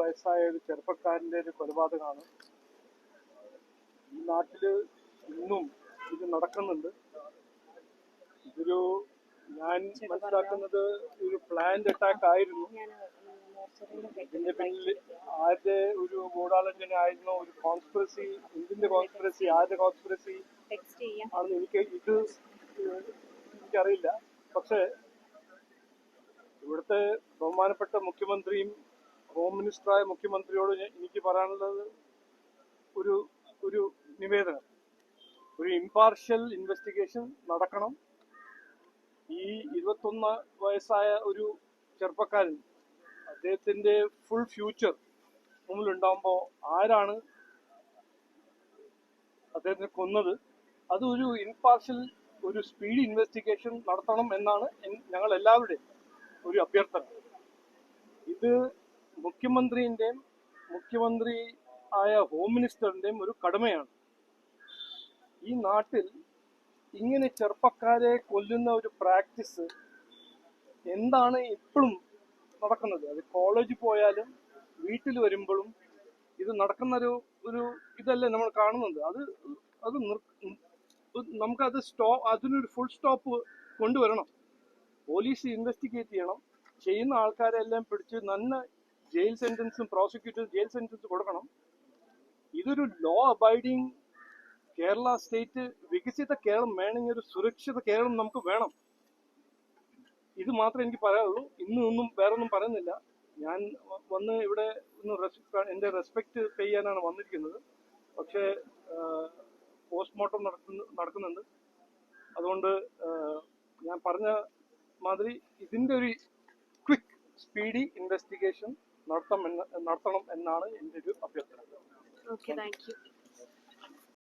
വയസ്സായ ഒരു ചെറുപ്പക്കാരന്റെ ഒരു കൊലപാതകമാണ്. ഈ നാട്ടിൽ ഇന്നും ഇത് നടക്കുന്നുണ്ട്. ഇതൊരു ഞാൻ മനസ്സിലാക്കുന്നത് ഒരു പ്ലാൻഡ് അറ്റാക്ക് ആയിരുന്നു. ഇതിന്റെ പിന്നിൽ ആരുടെ ഒരു ഗൂഢാലോചന ആയിരുന്നു? ഒരു കോൺസ്പിറസി എന്തിന്റെ കോൺസ്പിറസി ആരുടെ കോൺസ്പിറസി ആണെന്ന് എനിക്ക് ഇത് എനിക്കറിയില്ല. പക്ഷേ ഇവിടുത്തെ ബഹുമാനപ്പെട്ട മുഖ്യമന്ത്രിയും ഹോം മിനിസ്റ്ററായ മുഖ്യമന്ത്രിയോട് എനിക്ക് പറയാനുള്ളത് ഒരു ഒരു നിവേദനം. ഒരു ഇമ്പാർഷ്യൽ ഇൻവെസ്റ്റിഗേഷൻ നടക്കണം. ഈ ഇരുപത്തൊന്ന് വയസ്സായ ഒരു ചെറുപ്പക്കാരൻ അദ്ദേഹത്തിന്റെ ഫുൾ ഫ്യൂച്ചർ മുമ്പിലുണ്ടാകുമ്പോൾ ആരാണ് അദ്ദേഹത്തിനെ കൊന്നത്? അത് ഒരു ഇൻപാർഷ്യൽ ഒരു സ്പീഡ് ഇൻവെസ്റ്റിഗേഷൻ നടത്തണം എന്നാണ് ഞങ്ങൾ എല്ലാവരുടെയും ഒരു അഭ്യർത്ഥന. ഇത് മുഖ്യമന്ത്രിന്റെയും മുഖ്യമന്ത്രി ആയ ഹോം മിനിസ്റ്ററിന്റെയും ഒരു കടമയാണ്. ഈ നാട്ടിൽ ഇങ്ങനെ ചെറുപ്പക്കാരെ കൊല്ലുന്ന ഒരു പ്രാക്ടീസ് എന്താണ് ഇപ്പോഴും നടക്കുന്നത്? അത് കോളേജിൽ പോയാലും വീട്ടിൽ വരുമ്പോഴും ഇത് നടക്കുന്ന ഒരു ഒരു ഇതല്ലേ നമ്മൾ കാണുന്നത്? അത് അത് നമുക്കത് സ്റ്റോ അതിനൊരു ഫുൾ സ്റ്റോപ്പ് കൊണ്ടുവരണം. പോലീസ് ഇൻവെസ്റ്റിഗേറ്റ് ചെയ്യണം. ചെയ്യുന്ന ആൾക്കാരെ എല്ലാം പിടിച്ച് നല്ല ജയിൽ സെന്റൻസും പ്രോസിക്യൂട്ടർ ജയിൽ സെന്റൻസും കൊടുക്കണം. ഇതൊരു ലോ അബൈഡിങ് കേരള സ്റ്റേറ്റ് വികസിത കേരളം വേണമെങ്കിൽ ഒരു സുരക്ഷിത കേരളം നമുക്ക് വേണം. ഇത് മാത്രമേ എനിക്ക് പറയാനുള്ളൂ. ഇന്നും ഒന്നും വേറെ ഒന്നും പറയുന്നില്ല. ഞാൻ വന്ന് ഇവിടെ ഒന്ന് എന്റെ റെസ്പെക്ട് ചെയ്യാനാണ് വന്നിരിക്കുന്നത്. പക്ഷേ പോസ്റ്റ്മോർട്ടം നടക്കുന്നു നടക്കുന്നുണ്ട്. അതുകൊണ്ട് ഞാൻ പറഞ്ഞ മാതിരി ഇതിന്റെ ഒരു ക്വിക്ക് സ്പീഡി ഇൻവെസ്റ്റിഗേഷൻ നടത്തണം നടത്തണം എന്നാണ് എന്റെ ഒരു അഭ്യർത്ഥന. Okay thank you